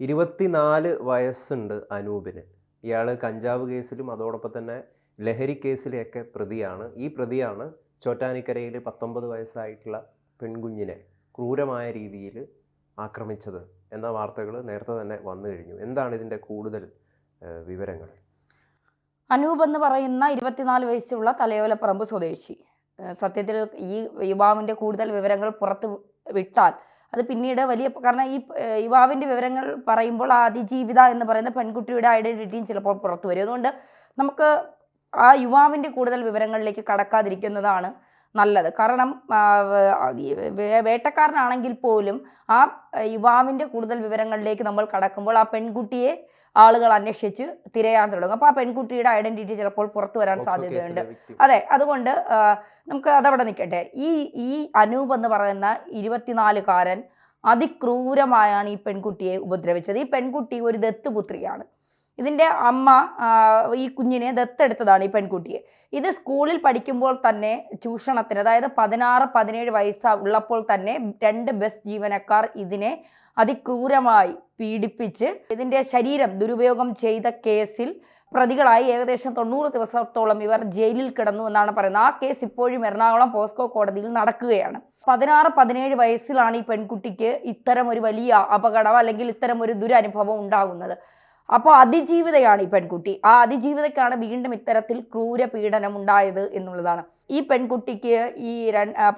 ഇരുപത്തിനാല് വയസ്സുണ്ട് അനൂപിന്. ഇയാൾ കഞ്ചാവ് കേസിലും അതോടൊപ്പം തന്നെ ലഹരി കേസിലെയൊക്കെ പ്രതിയാണ്. ഈ പ്രതിയാണ് ചോറ്റാനിക്കരയിൽ പത്തൊമ്പത് വയസ്സായിട്ടുള്ള പെൺകുഞ്ഞിനെ ക്രൂരമായ രീതിയിൽ ആക്രമിച്ചത് എന്ന വാർത്തകൾ നേരത്തെ തന്നെ വന്നു കഴിഞ്ഞു. എന്താണ് ഇതിന്റെ കൂടുതൽ വിവരങ്ങൾ? അനൂപ് എന്ന് പറയുന്ന ഇരുപത്തിനാല് വയസ്സുള്ള തലയോലപ്പറമ്പ് സ്വദേശി. സത്യത്തിൽ ഈ യുവാവിന്റെ കൂടുതൽ വിവരങ്ങൾ പുറത്ത് വിട്ടാൽ അത് പിന്നീട് വലിയ കാരണം ഈ യുവാവിന്റെ വിവരങ്ങൾ പറയുമ്പോൾ ആ അതിജീവിത എന്ന് പറയുന്ന പെൺകുട്ടിയുടെ ഐഡന്റിറ്റിയും ചിലപ്പോൾ പുറത്തു വരും. അതുകൊണ്ട് നമുക്ക് ആ യുവാവിന്റെ കൂടുതൽ വിവരങ്ങളിലേക്ക് കടക്കാതിരിക്കുന്നതാണ് നല്ലത്. കാരണം വേട്ടക്കാരനാണെങ്കിൽ പോലും ആ യുവാവിന്റെ കൂടുതൽ വിവരങ്ങളിലേക്ക് നമ്മൾ കടക്കുമ്പോൾ ആ പെൺകുട്ടിയെ ആളുകൾ അന്വേഷിച്ച് തിരയാൻ തുടങ്ങും. അപ്പോൾ ആ പെൺകുട്ടിയുടെ ഐഡന്റിറ്റി ചിലപ്പോൾ പുറത്തു വരാൻ സാധ്യതയുണ്ട്. അതെ അതുകൊണ്ട് നമുക്ക് അതവിടെ നിൽക്കട്ടെ. ഈ ഈ അനൂപ് എന്ന് പറയുന്ന ഇരുപത്തിനാലുകാരൻ അതിക്രൂരമായാണ് ഈ പെൺകുട്ടിയെ ഉപദ്രവിച്ചത്. ഈ പെൺകുട്ടി ഒരു ദത്തുപുത്രിയാണ്. ഇതിന്റെ അമ്മ ഈ കുഞ്ഞിനെ ദത്തെടുത്തതാണ് ഈ പെൺകുട്ടിയെ. ഇത് സ്കൂളിൽ പഠിക്കുമ്പോൾ തന്നെ ചൂഷണത്തിന് അതായത് പതിനാറ് പതിനേഴ് വയസ്സ് ഉള്ളപ്പോൾ തന്നെ രണ്ട് ബസ് ജീവനക്കാർ ഇതിനെ അതിക്രൂരമായി പീഡിപ്പിച്ച് ഇതിന്റെ ശരീരം ദുരുപയോഗം ചെയ്ത കേസിൽ പ്രതികളായി ഏകദേശം തൊണ്ണൂറ് ദിവസത്തോളം ഇവർ ജയിലിൽ കിടന്നു എന്നാണ് പറയുന്നത്. ആ കേസ് ഇപ്പോഴും എറണാകുളം പോസ്കോ കോടതിയിൽ നടക്കുകയാണ്. പതിനാറ് പതിനേഴ് വയസ്സിലാണ് ഈ പെൺകുട്ടിക്ക് ഇത്തരം ഒരു വലിയ അപകടം അല്ലെങ്കിൽ ഇത്തരം ഒരു ദുരനുഭവം ഉണ്ടാകുന്നത്. അപ്പോൾ അതിജീവിതയാണ് ഈ പെൺകുട്ടി. ആ അതിജീവിതയ്ക്കാണ് വീണ്ടും ഇത്തരത്തിൽ ക്രൂര പീഡനം ഉണ്ടായത് എന്നുള്ളതാണ്. ഈ പെൺകുട്ടിക്ക് ഈ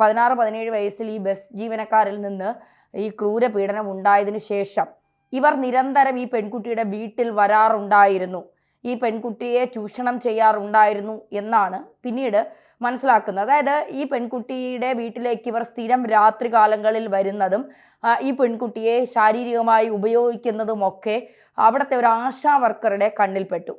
പതിനാറ് പതിനേഴ് വയസ്സിൽ ഈ ബസ് ജീവനക്കാരിൽ നിന്ന് ഈ ക്രൂര പീഡനം ഉണ്ടായതിനു ശേഷം ഇവർ നിരന്തരം ഈ പെൺകുട്ടിയുടെ വീട്ടിൽ വരാറുണ്ടായിരുന്നു. ഈ പെൺകുട്ടിയെ ചൂഷണം ചെയ്യാറുണ്ടായിരുന്നു എന്നാണ് പിന്നീട് മനസ്സിലാക്കുന്നത്. അതായത് ഈ പെൺകുട്ടിയുടെ വീട്ടിലേക്ക് ഇവർ സ്ഥിരം രാത്രികാലങ്ങളിൽ വരുന്നതും ഈ പെൺകുട്ടിയെ ശാരീരികമായി ഉപയോഗിക്കുന്നതുമൊക്കെ അവിടുത്തെ ഒരു ആശാ വർക്കറുടെ കണ്ണിൽപ്പെട്ടു.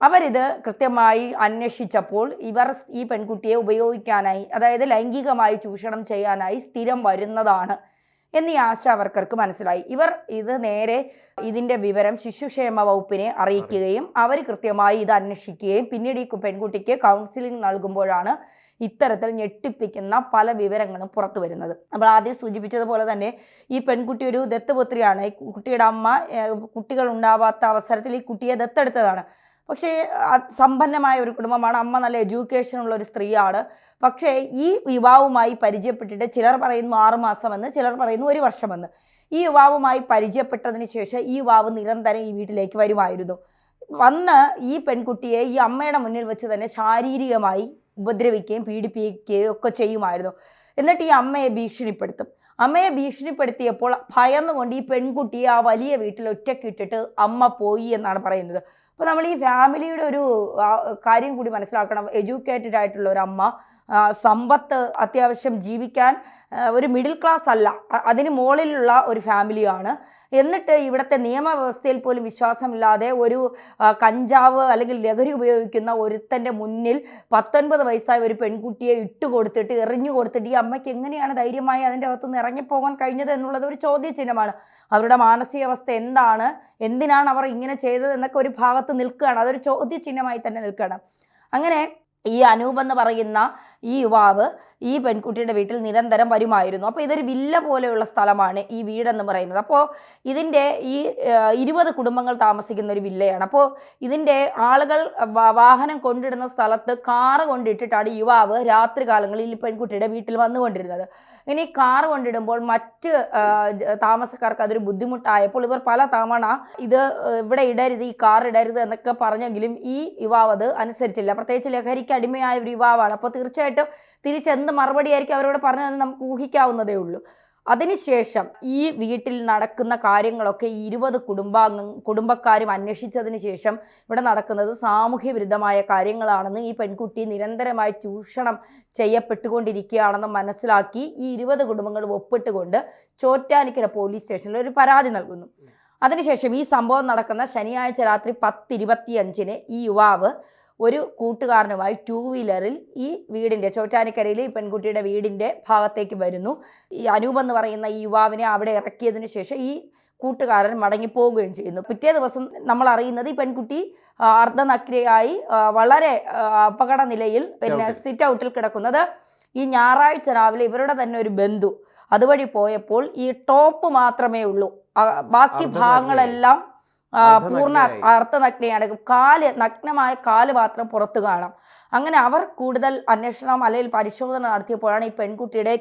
അവരിത് കൃത്യമായി അന്വേഷിച്ചപ്പോൾ ഇവർ ഈ പെൺകുട്ടിയെ ഉപയോഗിക്കാനായി അതായത് ലൈംഗികമായി ചൂഷണം ചെയ്യാനായി സ്ഥിരം വരുന്നതാണ് എന്ന് ആശാ വർക്കർക്ക് മനസ്സിലായി. ഇവർ ഇത് നേരെ ഇതിന്റെ വിവരം ശിശുക്ഷേമ വകുപ്പിനെ അറിയിക്കുകയും അവർ കൃത്യമായി ഇത് അന്വേഷിക്കുകയും പിന്നീട് ഈ പെൺകുട്ടിക്ക് കൗൺസിലിംഗ് നൽകുമ്പോഴാണ് ഇത്തരത്തിൽ ഞെട്ടിപ്പിക്കുന്ന പല വിവരങ്ങളും പുറത്തു വരുന്നത്. നമ്മൾ ആദ്യം സൂചിപ്പിച്ചതുപോലെ തന്നെ ഈ പെൺകുട്ടി ഒരു ദത്തുപുത്രിയാണ് കുട്ടിയുടെ അമ്മ കുട്ടികൾ ഉണ്ടാവാത്ത അവസരത്തിൽ ഈ കുട്ടിയെ ദത്തെടുത്തതാണ്. പക്ഷേ സമ്പന്നമായ ഒരു കുടുംബമാണ്. അമ്മ നല്ല എഡ്യൂക്കേഷൻ ഉള്ള ഒരു സ്ത്രീയാണ്. പക്ഷേ ഈ യുവാവുമായി പരിചയപ്പെട്ടിട്ട് ചിലർ പറയുന്നു ആറുമാസമെന്ന് ചിലർ പറയുന്നു ഒരു വർഷമെന്ന്. ഈ യുവാവുമായി പരിചയപ്പെട്ടതിന് ശേഷം ഈ യുവാവ് നിരന്തരം ഈ വീട്ടിലേക്ക് വരുമായിരുന്നു. വന്ന് ഈ പെൺകുട്ടിയെ ഈ അമ്മയുടെ മുന്നിൽ വെച്ച് തന്നെ ശാരീരികമായി ഉപദ്രവിക്കുകയും പീഡിപ്പിക്കുകയും ഒക്കെ ചെയ്യുമായിരുന്നു. എന്നിട്ട് ഈ അമ്മയെ ഭീഷണിപ്പെടുത്തും. അമ്മയെ ഭീഷണിപ്പെടുത്തിയപ്പോൾ ഭയന്നുകൊണ്ട് ഈ പെൺകുട്ടിയെ ആ വലിയ വീട്ടിൽ ഒറ്റക്കിട്ടിട്ട് അമ്മ പോയി എന്നാണ് പറയുന്നത്. അപ്പോൾ നമ്മൾ ഈ ഫാമിലിയുടെ ഒരു കാര്യം കൂടി മനസ്സിലാക്കണം. എഡ്യൂക്കേറ്റഡ് ആയിട്ടുള്ള ഒരു അമ്മ സമ്പത്ത് അത്യാവശ്യം ജീവിക്കാൻ ഒരു മിഡിൽ ക്ലാസ് അല്ല അതിന് മുകളിലുള്ള ഒരു ഫാമിലിയാണ്. എന്നിട്ട് ഇവിടുത്തെ നിയമവ്യവസ്ഥയിൽ പോലും വിശ്വാസമില്ലാതെ ഒരു കഞ്ചാവ് അല്ലെങ്കിൽ ലഹരി ഉപയോഗിക്കുന്ന ഒരുത്തന്റെ മുന്നിൽ പത്തൊൻപത് വയസ്സായ ഒരു പെൺകുട്ടിയെ ഇട്ട് കൊടുത്തിട്ട് എറിഞ്ഞു കൊടുത്തിട്ട് ഈ അമ്മയ്ക്ക് എങ്ങനെയാണ് ധൈര്യമായി അതിന്റെ അകത്തുനിന്ന് ഇറങ്ങിപ്പോകാൻ കഴിഞ്ഞത് എന്നുള്ളത് ഒരു ചോദ്യചിഹ്നമാണ്. അവരുടെ മാനസികാവസ്ഥ എന്താണ്? എന്തിനാണ് അവർ ഇങ്ങനെ ചെയ്തത് എന്നൊക്കെ ഒരു ഭാഗത്ത് നിൽക്കുകയാണ്. അതൊരു ചോദ്യചിഹ്നമായി തന്നെ നിൽക്കുകയാണ്. അങ്ങനെ ഈ അനൂപ് എന്ന് പറയുന്ന ഈ യുവാവ് ഈ പെൺകുട്ടിയുടെ വീട്ടിൽ നിരന്തരം വരുമായിരുന്നു. അപ്പോൾ ഇതൊരു വില്ല പോലെയുള്ള സ്ഥലമാണ് ഈ വീടെന്ന് പറയുന്നത്. അപ്പോൾ ഇതിന്റെ ഈ ഇരുപത് കുടുംബങ്ങൾ താമസിക്കുന്ന ഒരു വില്ലയാണ്. അപ്പോൾ ഇതിന്റെ ആളുകൾ വാഹനം കൊണ്ടിടുന്ന സ്ഥലത്ത് കാറ് കൊണ്ടിട്ടിട്ടാണ് യുവാവ് രാത്രി കാലങ്ങളിൽ ഈ പെൺകുട്ടിയുടെ വീട്ടിൽ വന്നുകൊണ്ടിരുന്നത്. ഇനി കാറ് കൊണ്ടിടുമ്പോൾ മറ്റ് താമസക്കാർക്ക് അതൊരു ബുദ്ധിമുട്ടായപ്പോൾ ഇവർ പല തവണ ഇത് ഇവിടെ ഇടരുത് ഈ കാർ ഇടരുത് എന്നൊക്കെ പറഞ്ഞെങ്കിലും ഈ യുവാവ് അത് അനുസരിച്ചില്ല. പ്രത്യേകിച്ച് ലഹരിക്ക് അടിമയായ ഒരു യുവാവാണ്. അപ്പോൾ തീർച്ചയായിട്ടും തിരിച്ചെന്ത് മറുപടിയായിരിക്കും അവരോട് പറഞ്ഞതെന്ന് നമുക്ക് ഊഹിക്കാവുന്നതേ ഉള്ളൂ. അതിനുശേഷം ഈ വീട്ടിൽ നടക്കുന്ന കാര്യങ്ങളൊക്കെ ഇരുപത് കുടുംബാംഗ കുടുംബക്കാരും അന്വേഷിച്ചതിന് ശേഷം ഇവിടെ നടക്കുന്നത് സാമൂഹ്യ വിരുദ്ധമായ കാര്യങ്ങളാണെന്ന് ഈ പെൺകുട്ടി നിരന്തരമായി ചൂഷണം ചെയ്യപ്പെട്ടുകൊണ്ടിരിക്കുകയാണെന്ന് മനസ്സിലാക്കി ഈ ഇരുപത് കുടുംബങ്ങൾ ഒപ്പിട്ടുകൊണ്ട് ചോറ്റാനിക്കര പോലീസ് സ്റ്റേഷനിൽ ഒരു പരാതി നൽകുന്നു. അതിനുശേഷം ഈ സംഭവം നടക്കുന്ന ശനിയാഴ്ച രാത്രി പത്തിരുപത്തിയഞ്ചിന് ഈ യുവാവ് ഒരു കൂട്ടുകാരനുമായി ടൂ വീലറിൽ ഈ വീടിന്റെ ചോറ്റാനിക്കരയിലെ ഈ പെൺകുട്ടിയുടെ വീടിന്റെ ഭാഗത്തേക്ക് വരുന്നു. ഈ അനൂപ് എന്ന് പറയുന്ന ഈ യുവാവിനെ അവിടെ ഇറക്കിയതിന് ശേഷം ഈ കൂട്ടുകാരൻ മടങ്ങിപ്പോവുകയും ചെയ്യുന്നു. പിറ്റേ ദിവസം നമ്മൾ അറിയുന്നത് ഈ പെൺകുട്ടി അർദ്ധനഗ്നയായി വളരെ അപകട നിലയിൽ പിന്നെ. സിറ്റ് ഔട്ടിൽ കിടക്കുന്നത് ഈ ഞായറാഴ്ച രാവിലെ ഇവരുടെ തന്നെ ഒരു ബന്ധു. അതുവഴി പോയപ്പോൾ ഈ ടോപ്പ് മാത്രമേ ഉള്ളൂ. ബാക്കി ഭാഗങ്ങളെല്ലാം പൂർണ. അർത്ഥനഗ്നയാണ് കാൽ നഗ്നമായ കാൽ മാത്രം പുറത്ത് കാണാം. അങ്ങനെ അവർ കൂടുതൽ അന്വേഷണം അല്ലെങ്കിൽ പരിശോധന നടത്തിയപ്പോഴാണ് ഈ പെൺകുട്ടിയുടെ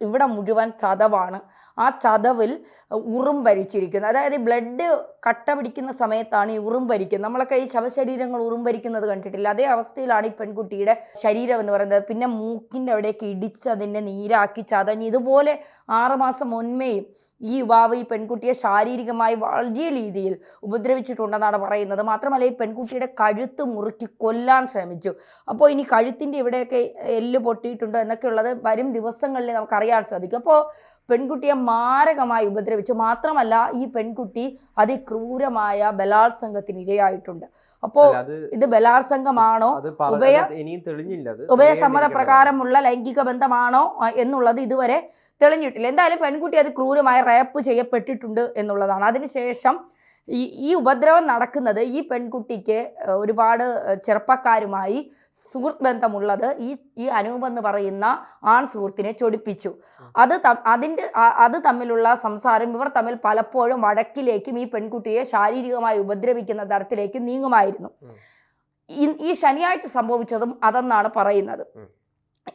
ഇവിടെ മുഴുവൻ ചതവാണ്. ആ ചതവിൽ ഉറും ഭരിച്ചിരിക്കുന്നത് അതായത് ബ്ലഡ് കട്ട പിടിക്കുന്ന സമയത്താണ് ഈ ഉറും ഭരിക്കുന്നത്. നമ്മളൊക്കെ ഈ ശവശരീരങ്ങൾ ഉറും ഭരിക്കുന്നത് കണ്ടിട്ടില്ല. അതേ അവസ്ഥയിലാണ് ഈ പെൺകുട്ടിയുടെ ശരീരം എന്ന് പറയുന്നത്. പിന്നെ മൂക്കിന്റെ അവിടേക്ക് ഇടിച്ച് അതിന്റെ നീരാക്കി ചതഞ്ഞ്. ഇതുപോലെ ആറുമാസം മുൻമേയും ഈ യുവാവ് ഈ പെൺകുട്ടിയെ ശാരീരികമായി വലിയ രീതിയിൽ ഉപദ്രവിച്ചിട്ടുണ്ടെന്നാണ് പറയുന്നത്. മാത്രമല്ല ഈ പെൺകുട്ടിയുടെ കഴുത്ത് മുറുക്കി കൊല്ലാൻ ശ്രമിച്ചു. അപ്പോൾ ഇനി കഴുത്തിന്റെ ഇവിടെയൊക്കെ എല്ല് പൊട്ടിയിട്ടുണ്ടോ എന്നൊക്കെയുള്ളത് വരും ദിവസങ്ങളിൽ നമുക്കറിയാൻ സാധിക്കും. അപ്പോൾ പെൺകുട്ടിയെ മാരകമായി ഉപദ്രവിച്ചു. മാത്രമല്ല ഈ പെൺകുട്ടി അതിക്രൂരമായ ബലാത്സംഗത്തിന് ഇരയായിട്ടുണ്ട് അപ്പോ ഇത് ബലാത്സംഗമാണോ? ഉഭയ- ഉഭയസമ്മത. പ്രകാരമുള്ള ലൈംഗിക ബന്ധമാണോ എന്നുള്ളത് ഇതുവരെ തെളിഞ്ഞിട്ടില്ല. എന്തായാലും പെൺകുട്ടി അത് ക്രൂരമായി റേപ്പ് ചെയ്യപ്പെട്ടിട്ടുണ്ട് എന്നുള്ളതാണ്. അതിനുശേഷം ഈ ഈ ഉപദ്രവം നടക്കുന്നത് ഈ പെൺകുട്ടിക്ക് ഒരുപാട് ചെറുപ്പക്കാരുമായി സുഹൃത്ത് ബന്ധമുള്ളത് ഈ ഈ അനൂപ് എന്ന് പറയുന്ന ആൺ സുഹൃത്തിനെ ചൊടിപ്പിച്ചു. അത് അതിന്റെ അത് തമ്മിലുള്ള സംസാരം ഇവർ തമ്മിൽ പലപ്പോഴും വഴക്കിലേക്കും ഈ പെൺകുട്ടിയെ ശാരീരികമായി ഉപദ്രവിക്കുന്ന തരത്തിലേക്ക് നീങ്ങുമായിരുന്നു. ഈ- ശനിയാഴ്ച സംഭവിച്ചതും അതെന്നാണ് പറയുന്നത്.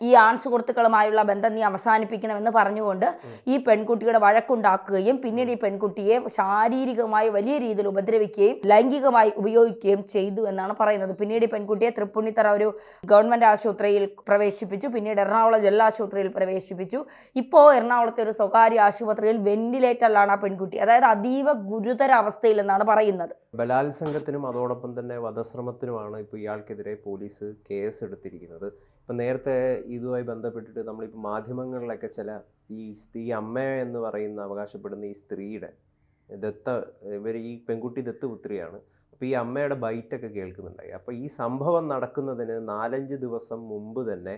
ഈ ആൺ സുഹൃത്തുക്കളുമായുള്ള ബന്ധം നീ അവസാനിപ്പിക്കണമെന്ന് പറഞ്ഞുകൊണ്ട് ഈ പെൺകുട്ടിയുടെ വഴക്കുണ്ടാക്കുകയും പിന്നീട് ഈ പെൺകുട്ടിയെ ശാരീരികമായി വലിയ രീതിയിൽ ഉപദ്രവിക്കുകയും ലൈംഗികമായി ഉപയോഗിക്കുകയും ചെയ്തു എന്നാണ് പറയുന്നത്. പിന്നീട് ഈ പെൺകുട്ടിയെ തൃപ്പുണിത്തറ ഒരു ഗവൺമെന്റ് ആശുപത്രിയിൽ പ്രവേശിപ്പിച്ചു. പിന്നീട് എറണാകുളം ജില്ലാ ആശുപത്രിയിൽ പ്രവേശിപ്പിച്ചു. ഇപ്പോൾ എറണാകുളത്തെ ഒരു സ്വകാര്യ ആശുപത്രിയിൽ വെന്റിലേറ്ററിലാണ് ആ പെൺകുട്ടി. അതായത് അതീവ ഗുരുതര അവസ്ഥയിൽ എന്നാണ് പറയുന്നത്. ബലാത്സംഗത്തിനും അതോടൊപ്പം തന്നെ വധശ്രമത്തിനുമാണ് ഇപ്പോൾ ഇയാൾക്കെതിരെ പോലീസ് കേസ് എടുത്തിരിക്കുന്നത് ഇപ്പം നേരത്തെ ഇതുമായി ബന്ധപ്പെട്ടിട്ട് നമ്മളിപ്പോൾ മാധ്യമങ്ങളിലൊക്കെ ചില ഈ സ്ത്രീ അമ്മ എന്ന് പറയുന്ന അവകാശപ്പെടുന്ന ഈ സ്ത്രീയുടെ ദത്ത ഇവർ ഈ പെൺകുട്ടി ദത്തുപുത്രിയാണ്. അപ്പോൾ ഈ അമ്മയുടെ ബൈറ്റൊക്കെ കേൾക്കുന്നുണ്ടായി. അപ്പോൾ ഈ സംഭവം നടക്കുന്നതിന് നാലഞ്ച് ദിവസം മുമ്പ് തന്നെ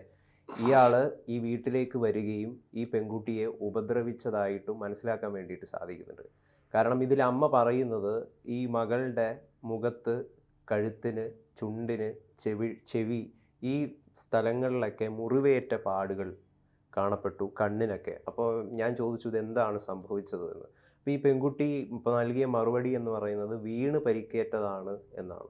ഇയാൾ ഈ വീട്ടിലേക്ക് വരികയും ഈ പെൺകുട്ടിയെ ഉപദ്രവിച്ചതായിട്ടും മനസ്സിലാക്കാൻ വേണ്ടിയിട്ട് സാധിക്കുന്നുണ്ട്. കാരണം ഇതിൽ അമ്മ പറയുന്നത് ഈ മകളുടെ മുഖത്ത് കഴുത്തിന് ചുണ്ടിന് ചെവി ചെവി ഈ സ്ഥലങ്ങളിലൊക്കെ മുറിവേറ്റ പാടുകൾ കാണപ്പെട്ടു കണ്ണിനൊക്കെ. അപ്പോൾ ഞാൻ ചോദിച്ചു ഇത് എന്താണ് സംഭവിച്ചത് എന്ന് അപ്പോൾ ഈ പെൺകുട്ടി ഇപ്പോൾ നൽകിയ മറുപടി എന്ന് പറയുന്നത് വീണ് പരിക്കേറ്റതാണ് എന്നാണ്.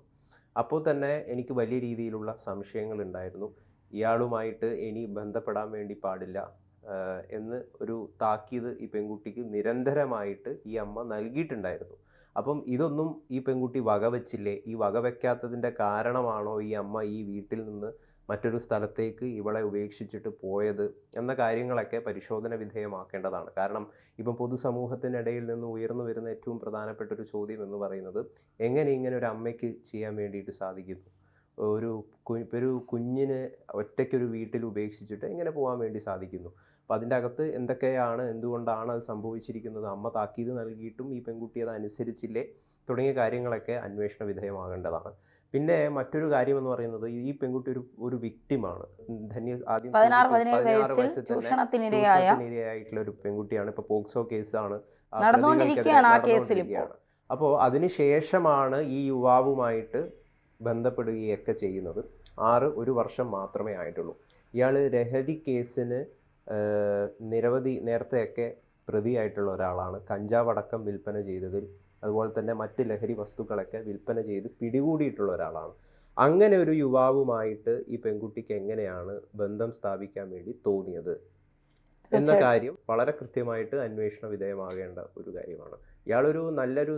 അപ്പോൾ തന്നെ എനിക്ക് വലിയ രീതിയിലുള്ള സംശയങ്ങൾ ഉണ്ടായിരുന്നു. ഇയാളുമായിട്ട് ഇനി ബന്ധപ്പെടാൻ വേണ്ടി പാടില്ല എന്ന് ഒരു താക്കീത് ഈ പെൺകുട്ടിക്ക് നിരന്തരമായിട്ട് ഈ അമ്മ നൽകിയിട്ടുണ്ടായിരുന്നു. അപ്പം ഇതൊന്നും ഈ പെൺകുട്ടി വകവെച്ചില്ലേ? ഈ വകവെക്കാത്തതിന്റെ കാരണമാണോ ഈ അമ്മ ഈ വീട്ടിൽ നിന്ന് മറ്റൊരു സ്ഥലത്തേക്ക് ഇവളെ ഉപേക്ഷിച്ചിട്ട് പോയത് എന്ന കാര്യങ്ങളൊക്കെ പരിശോധന വിധേയമാക്കേണ്ടതാണ്. കാരണം ഇപ്പം പൊതുസമൂഹത്തിനിടയിൽ നിന്ന് ഉയർന്നു വരുന്ന ഏറ്റവും പ്രധാനപ്പെട്ട ഒരു ചോദ്യം എന്ന് പറയുന്നത് എങ്ങനെ ഇങ്ങനെ ഒരു അമ്മയ്ക്ക് ചെയ്യാൻ വേണ്ടിയിട്ട് സാധിക്കുന്നു? ഒരു ഒരു കുഞ്ഞിനെ ഒറ്റയ്ക്കൊരു വീട്ടിൽ ഉപേക്ഷിച്ചിട്ട് എങ്ങനെ പോകാൻ വേണ്ടി സാധിക്കുന്നു? അപ്പോൾ അതിന്റെ അകത്ത് എന്തൊക്കെയാണ് എന്തുകൊണ്ടാണ് അത് സംഭവിച്ചിരിക്കുന്നത്? അമ്മ താക്കീത് നൽകിയിട്ടും ഈ പെൺകുട്ടി അത് അനുസരിച്ചില്ലേ തുടങ്ങിയ കാര്യങ്ങളൊക്കെ അന്വേഷണ വിധേയമാകേണ്ടതാണ്. പിന്നെ മറ്റൊരു കാര്യം എന്ന് പറയുന്നത് ഈ പെൺകുട്ടി ഒരു ഒരു വിക്ടിമാണ് ധന്യ ആദ്യം പതിനാറ് പതിനേഴ് വയസ്സിൽ ചൂഷണത്തിനിരയായിട്ടുള്ള ഒരു പെൺകുട്ടിയാണ്. ഇപ്പൊ പോക്സോ കേസാണ്. നടന്നുകൊണ്ടിരിക്കുകയാണ് ആ കേസിൽ. അപ്പോൾ അതിനുശേഷമാണ് ഈ യുവാവുമായിട്ട് ബന്ധപ്പെടുകയൊക്കെ ചെയ്യുന്നത്. ആറ് ഒരു വർഷം മാത്രമേ ആയിട്ടുള്ളൂ. ഇയാൾ ലഹരി കേസിന് നിരവധി നേരത്തെയൊക്കെ പ്രതിയായിട്ടുള്ള ഒരാളാണ്. കഞ്ചാവടക്കം വിൽപ്പന ചെയ്തതിൽ അതുപോലെ തന്നെ മറ്റ് ലഹരി വസ്തുക്കളൊക്കെ വിൽപ്പന ചെയ്ത് പിടികൂടിയിട്ടുള്ള ഒരാളാണ്. അങ്ങനെ ഒരു യുവാവുമായിട്ട് ഈ പെൺകുട്ടിക്ക് എങ്ങനെയാണ് ബന്ധം സ്ഥാപിക്കാൻ വേണ്ടി തോന്നിയത്? എന്ന കാര്യം വളരെ കൃത്യമായിട്ട് അന്വേഷണ വിധേയമാകേണ്ട ഒരു കാര്യമാണ്. ഇയാളൊരു നല്ലൊരു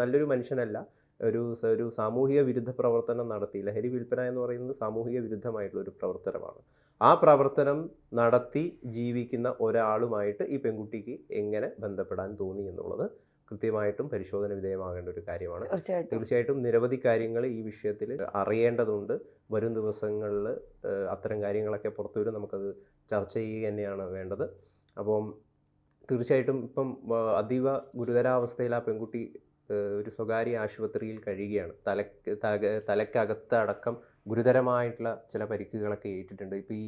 നല്ലൊരു മനുഷ്യനല്ല. ഒരു ഒരു സാമൂഹിക വിരുദ്ധ പ്രവർത്തനം നടത്തി. ലഹരി വിൽപ്പന എന്ന് പറയുന്നത് സാമൂഹിക വിരുദ്ധമായിട്ടുള്ള ഒരു പ്രവർത്തനമാണ്. ആ പ്രവർത്തനം നടത്തി ജീവിക്കുന്ന ഒരാളുമായിട്ട് ഈ പെൺകുട്ടിക്ക് എങ്ങനെ ബന്ധപ്പെടാൻ തോന്നി എന്നുള്ളത് കൃത്യമായിട്ടും പരിശോധന വിധേയമാകേണ്ട ഒരു കാര്യമാണ്. തീർച്ചയായിട്ടും. നിരവധി കാര്യങ്ങൾ ഈ വിഷയത്തിൽ അറിയേണ്ടതുണ്ട്. വരും ദിവസങ്ങളിൽ അത്തരം കാര്യങ്ങളൊക്കെ പുറത്തു വരും. നമുക്കത് ചർച്ച ചെയ്യുക തന്നെയാണ് വേണ്ടത്. അപ്പം തീർച്ചയായിട്ടും ഇപ്പം അതീവ ഗുരുതരാവസ്ഥയിൽ ആ പെൺകുട്ടി ഒരു സ്വകാര്യ ആശുപത്രിയിൽ കഴിയുകയാണ്. തലക്ക് തലക്കകത്ത് അടക്കം ഗുരുതരമായിട്ടുള്ള ചില പരിക്കുകളൊക്കെ ഏറ്റിട്ടുണ്ട്. ഇപ്പോൾ ഈ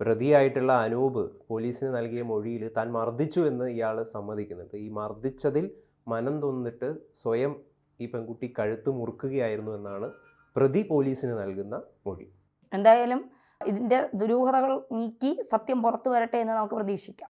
പ്രതിയായിട്ടുള്ള അനൂപ് പോലീസിന് നൽകിയ മൊഴിയിൽ താൻ മർദ്ദിച്ചു എന്ന് ഇയാൾ സമ്മതിക്കുന്നുണ്ട്. ഈ മർദ്ദിച്ചതിൽ മനം തൊന്നിട്ട് സ്വയം ഈ പെൺകുട്ടി കഴുത്ത് മുറുക്കുകയായിരുന്നു എന്നാണ് പ്രതി പോലീസിന് നൽകുന്ന മൊഴി. എന്തായാലും ഇതിന്റെ ദുരൂഹതകൾ നീക്കി സത്യം പുറത്തു വരട്ടെ എന്ന് നമുക്ക് പ്രതീക്ഷിക്കാം.